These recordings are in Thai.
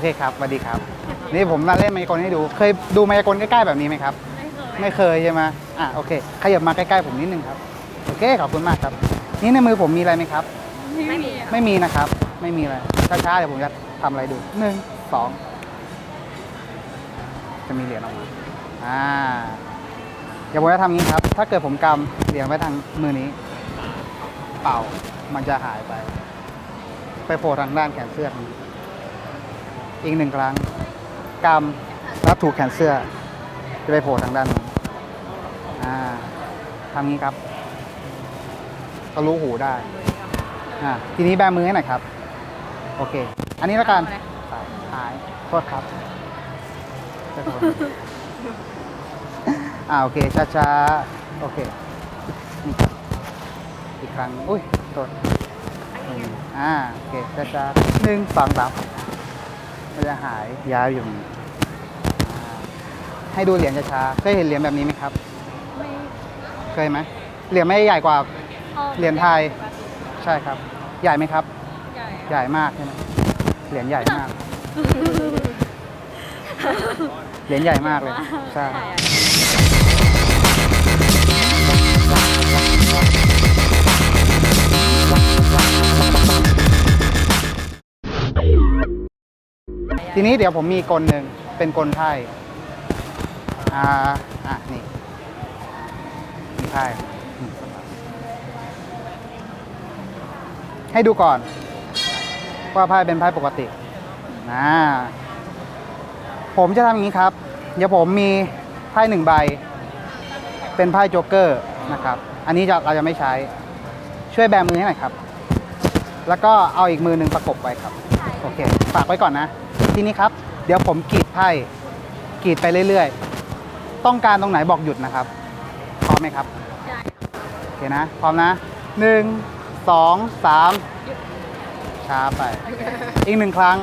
เคครับสวัสดีครับ นี่ผมมาเล่นมายากลให้ดู เคยดูมายากลใกล้ๆแบบนี้ไหมครับ ไม่เคยใช่ไหมอะโอเคขยับมาใกล้ๆผมนิดนึงครับ โอเคขอบคุณมากครับ นี่ในมือผมมีอะไรไหมครับ ไม่มีไม่มีนะครับ ไม่มีอะไรช้าๆเดี๋ยวผมจะทำอะไรดูหนึ่งสองจะมีเหรียญออกมาอ่าเดี๋ยวผมจะทำงี้ครับ ถ้าเกิดผมกำเหรียญไว้ทางมือนี้ เป่ามันจะหายไป ไปโผล่ทางด้านแขนเสื้อนี้ อีกหนึ่งครั้งกำแล้วถูกแขนเสื้อ จะไปโผล่ทางด้านนู้นอ่าทำงี้ครับทะลุหูได้อ่าทีนี้แบมือให้หน่อยครับ โอเค อันนี้แล้วกันครับหายโทษครับอโทษอ่าโอเคช้าๆโอเคนี่ครับอีกครั้ง อุ้ยโทษอ่า โอเคช้าๆหนึ่งสองสาม มันจะหายย้ายอยู่อย่างนี้อ่าให้ดูเหรียญช้าๆเคยเห็นเหรียญแบบนี้ไหมครับ ไม่เคยไหมเหรียญไม่ใหญ่กว่า อาเหรียญไทย ใช่ครับ ใหญ่ไหมครับ ใหญ่ใหญ่มากใช่ไหมเหรียญใหญ่มาก เหรียญใหญ่มากเลย ใช่ ทีนี้เดี๋ยวผมมีกลหนึ่งเป็นกลไพ่อ่าอะนี่มีไพ่ให้ดูก่อน ว่าไพ่เป็นไพ่ปกตินะผมจะทำอย่างนี้ครับ เดี๋ยวผมมีไพ่หนึ่งใบ เป็นไพ่โจ๊กเกอร์นะครับ อันนี้เราจะไม่ใช้ ช่วยแบมือให้หน่อยครับ แล้วก็เอาอีกมือหนึ่งประกบไว้ครับ โอเค ฝากไว้ก่อนนะ ทีนี้ครับ เดี๋ยวผมกรีดไพ่กรีดไปเรื่อยๆ ต้องการตรงไหนบอกหยุดนะครับ พร้อมไหมครับใหญ่โอเคนะ พร้อมนะหนึ่งสองสามช้าไป อีกหนึ่งครั้ง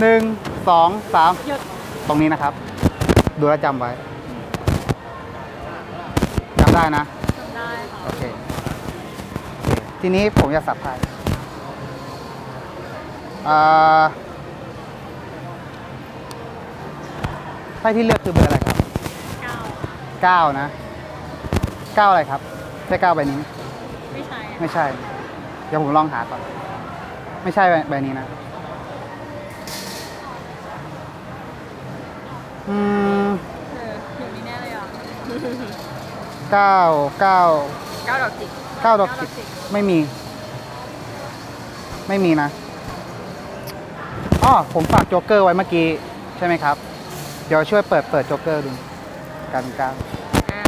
หนึ่งสองสามหยุดตรงนี้นะครับ ดูแลวจำไว้จำได้นะทำได้ค่ะโอเคโอเค ทีนี้ผมจะสับไพ่อ่า ไพ่ที่เลือกคือเบอร์อะไรครับเก้าเก้านะเก้าอะไรครับใช่เก้าใบนี้ไหมไม่ใช่อะไม่ใช่ เดี๋ยวผมลองหาก่อน ไม่ใช่ใบใบนี้นะ อืมเอออยู่นี่แน่เลยอะเก้าเก้า เก้าดอกจิกเก้าดอกจิกเก้าดอกจิกไม่มี ไม่มีนะอ๋อผมฝากโจ๊กเกอร์ไว้เมื่อกี้ ใช่ไหมครับ เดี๋ยวช่วยเปิดเปิดโจ๊กเกอร์ดูกันกลางอ่า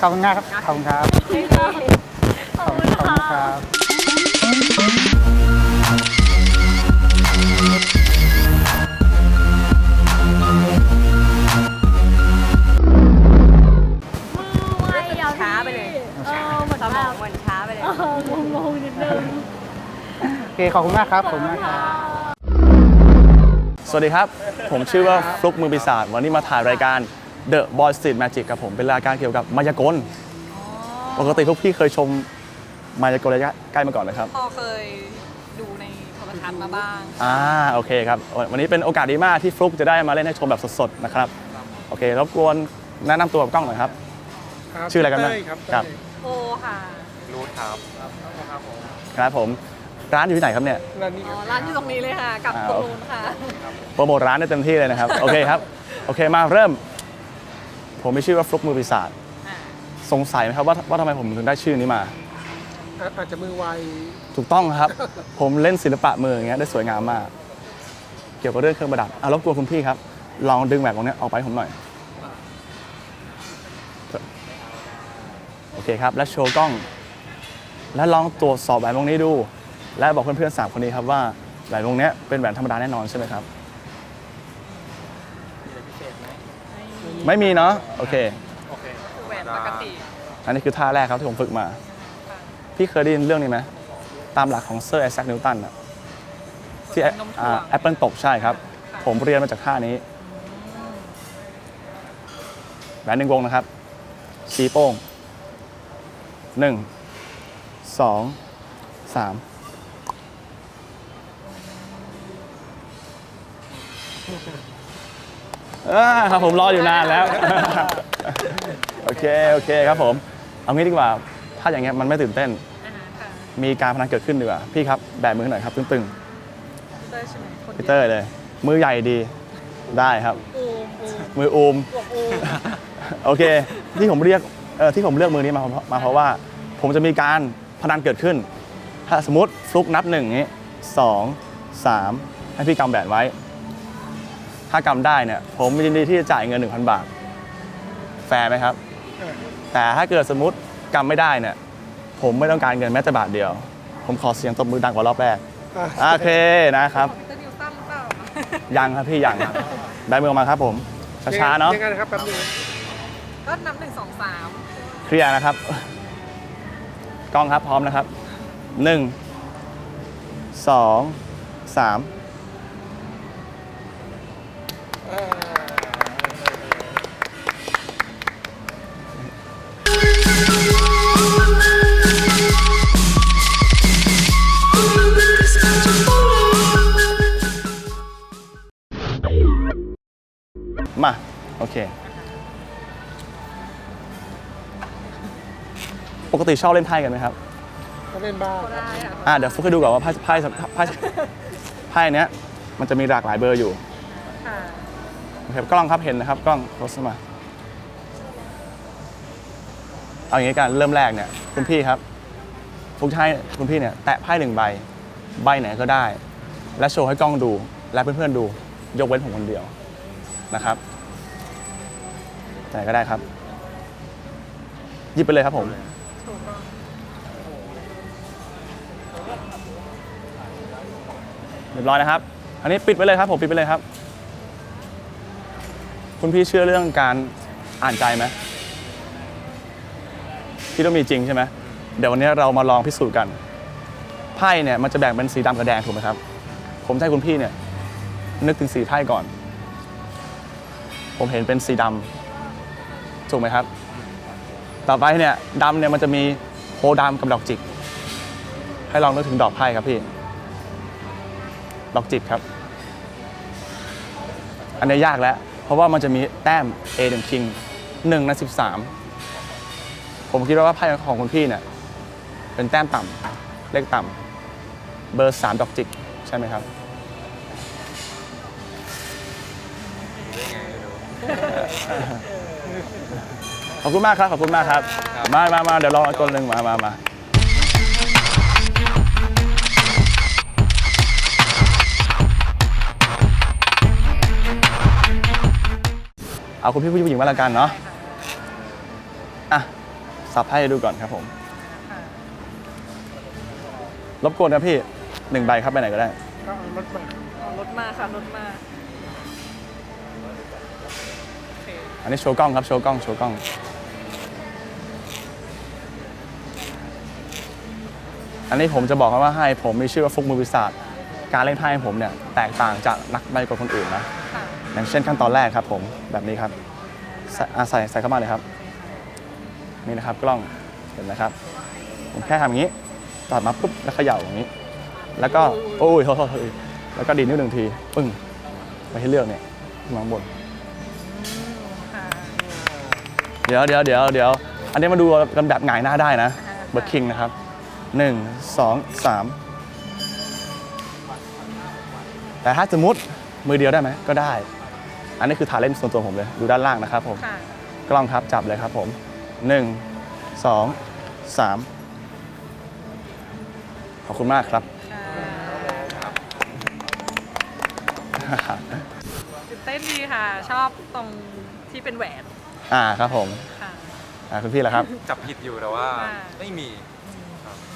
ขอบคุณมากครับขอบคุณครับไม่ได้ขอบคุณขอบคุณครับไม่ยาวช้าไปเลยเออเหมือนสแบมองบมันช้าไปเลย เอองงๆนิดนึง โอเคขอบคุณมากครับขอบคุณมากครับ สวัสดีครับ ผมชื่อว่าฟลุกมือปีศาจวันนี้มาถ่ายรายการ The Boy Street Magic กับผมเป็นรายการเกี่ยวกับมายากลปกติพวกพี่เคยชมมายากลระยะใกล้มาก่อนไหมครับ พอเคยดูในโทรทัศน์มาบ้าง อ่าโอเคครับ วันนี้เป็นโอกาสดีมากที่ฟลุกจะได้มาเล่นให้ชมแบบสดๆนะครับ โอเครบกวนแนะนำตัวกับกล้องหน่อยครับ ชื่ออะไรกันบ้างเต้ยครับครับ โอค่ะครับผม ร้านอยู่ที่ไหนครับเนี่ย ร้านนี้อ๋อร้านอยู่ตรงนี้เลยค่ะ กับอ่าตรงนู้นค่ะ โปรโมทร้านได้เต็มที่เลยนะครับ โอเคครับ โอเคมาเริ่ม ผมมีชื่อว่าฟลุกมือปีศาจอ่าสงสัยไหมครับว่าว่าทำไมผมถึงได้ชื่อนี้มาอะอาจจะมือไว ถูกต้องครับ ผมเล่นศิลปะมืออย่างเงี้ยได้สวยงามมาก เกี่ยวกับเรื่องเครื่องประดับอะรบกวนคุณพี่ครับ ลองดึงแบบตรงเนี้ยออกไปให้ผมหน่อย โอเคครับ และโชว์กล้อง และลองตรวจสอบแหวนวงนี้ดู และบอกเพื่อนๆสามคนนี้ครับว่าแหวนวงเนี้ยเป็นแหวนธรรมดาแน่นอนใช่ไหมครับ ไม่มีเนาะโอเคคือแหวนปกติอันนี้คือท่าแรกครับที่ผมฝึกมา พี่เคยได้ยินเรื่องนี้ไหมตามหลักของเซอร์ไอแซคนิวตันอะที่นมถ่วงแอปเปิลตกใช่ครับ ผมเรียนมาจากท่านี้แหวนหนึ่งวงนะครับ ชี้โป้งหนึ่งสองสาม อ่าครับผมรออยู่นานแล้ว โอเค โอเคครับผม เอางี้ดีกว่า ถ้าอย่างเงี้ยมันไม่ตื่นเต้น อ่าฮะค่ะมีการพนันเกิดขึ้นดีกว่า พี่ครับ แบมือหน่อยครับ ตึงพี่เตอร์ใช่ไหมคนๆเดีพี่ยวเตอร์เลย มือใหญ่ดี ได้ครับ อูมอูมมืออูม บวกอูมโอเค ที่ผมเรียกเอ่อที่ผมเลือกมือนี้มาเพราะมาเพราะว่า ผมจะมีการพนันเกิดขึ้น ถ้าสมมติฟลุกนับหนึ่งนี้สองสามให้พี่กำแบนไว้ ถ้ากำได้เนี่ยผมยินดีที่จะจ่ายเงิน 1,000 บาท แฟร์ไหมครับ แต่ถ้าเกิดสมมติกำไม่ได้เนี่ยผมไม่ต้องการเงินแม้แต่บาทเดียว ผมขอเสียงตบมือดังกว่ารอบแรกอะโอเคนะครับของพี่เตอร์นิวตันหรือเปล่ายังครับพี่ยังครับได้มือออกมาครับผมช้าๆเนาะยังไงนะครับแป๊บนึงก็นับหนึ่งสองสามเคลียร์นะครับกล้องครับพร้อมนะครับหนึ่งสองสาม มา โอเค ปกติชอบเล่นไพ่กันไหมครับ ก็เล่นบ้างก็ได้ค่ะอ่าเดี๋ยวฟุกให้ดูก่อนว่าไพ่ไพ่ไพ่ไพ่เนี้ยมันจะมีหลากหลายเบอร์อยู่ ค่ะโอเคกล้องครับเห็นนะครับกล้องโพสต์มา เอาอย่างนี้กันเริ่มแรกเนี่ยคุณพี่ครับฟุกจะให้คุณพี่เนี่ยแตะไพ่หนึ่งใบ ใบไหนก็ได้ และโชว์ให้กล้องดูและเพื่อนๆดู ยกเว้นผมคนเดียวนะครับ ไหนก็ได้ครับ หยิบไปเลยครับผม เรียบร้อยนะครับ อันนี้ปิดไปเลยครับ ผมปิดไปเลยครับ คุณพี่เชื่อเรื่องการอ่านใจไหมพี่ต้องมีจริงใช่ไหมเดี๋ยววันนี้เรามาลองพิสูจน์กันไพ่เนี่ยมันจะแบ่งเป็นสีดำกับแดงถูกไหมครับ ผมให้คุณพี่เนี่ยนึกถึงสีไพ่ก่อน ผมเห็นเป็นสีดำ ถูกไหมครับ ต่อไปเนี่ยดำเนี่ยมันจะมีโพธิ์ดำกับดอกจิก ให้ลองนึกถึงดอกไพ่ครับพี่ ดอกจิกครับ อันนี้ยากแล้ว เพราะว่ามันจะมีแต้ม A 1 King 1ใน13ผมคิดว่าไพ่ของคุณพี่เนี่ยเป็นแต้มต่ำเลขต่ำเบอร์3ดอกจิก ใช่ไหมครับ ขอบคุณมากครับ ขอบคุณมากครับ มามามาเดี๋ยวลองอีกคนหนึ่งมามามาเอาคุณพี่ผู้หญิงมาแล้วกันเนาะ อะ สับไพ่ให้ดูก่อนครับผมค่ะรบกวนนะพี่หนึ่งใบครับไปไหนก็ได้ ก็เอารถมาเอารถมาค่ะรถมา อเคอันนี้โชว์กล้องครับ โชว์กล้อง โชว์กล้อง อันนี้ผมจะบอกว่าให้ผมมีชื่อว่าฟุกมือวิสาทการเล่นไพ่ของผมเนี่ยแตกต่างจากนักใบกว่าคนอื่นนะค่ะอย่างเช่นขั้นตอนแรกครับผมแบบนี้ครับใส่อะใส่ใส่เข้ามาเลยครับ นี่นะครับกล้องเห็นไหมครับ ผมแค่ทำอย่างนี้ตัดมาปุ๊บแล้วเขย่าอย่างนี้ แล้วก็โอ้ยโทษโทษโทษแล้วก็ดีดนิ้วหนึ่งทีปึ้งไปให้เลือกเนี่ยขึ้นมาข้างบน ค่ะ เดี๋ยวเดี๋ยวเดี๋ยวเดี๋ยวอันนี้มาดูกันแบบหงายหน้าได้นะเบอร์คิงนะครับหนึ่งสองสามแต่ถ้าสมมติมือเดียวได้ไหมก็ได้ อันนี้คือฐานเล่นส่วนตัวผมเลย ดูด้านล่างนะครับผมค่ะกล้องครับจับเลยครับผมหนึ่งสองสามขอบคุณมากครับค่ะตื่นเต้นดีค่ะ ชอบตรงที่เป็นแหวน อ่าครับผมค่ะ อ่าคุณพี่ละครับ จับผิดอยู่แต่ว่าอ่า ไม่มี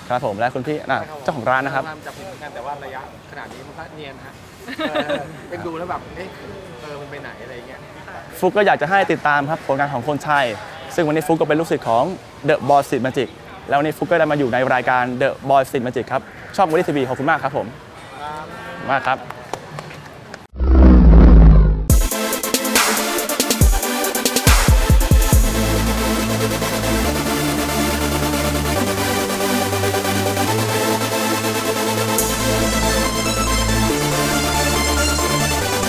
ครับผมและคุณพี่น่ะเจ้าของร้านนะครับพยยมจับผิดเหมือนกันแต่ว่าระยะขนาดนี้มันก็เนียนฮะเออเป็นดูแล้วแบบ เอ๊ะ เออ มันไปไหนอะไรเงี้ย ฟุกก็อยากจะให้ติดตามครับผลงานของคนไทยซึ่งวันนี้ฟุกก็เป็นลูกศิษย์ของ The Boy s i t Magic แล้ววันนี้ฟุกก็ได้มาอยู่ในรายการ The Boy s i t Magic ครับ ชอบมูดี้ทีวีขอบคุณมากครับผมมากครับ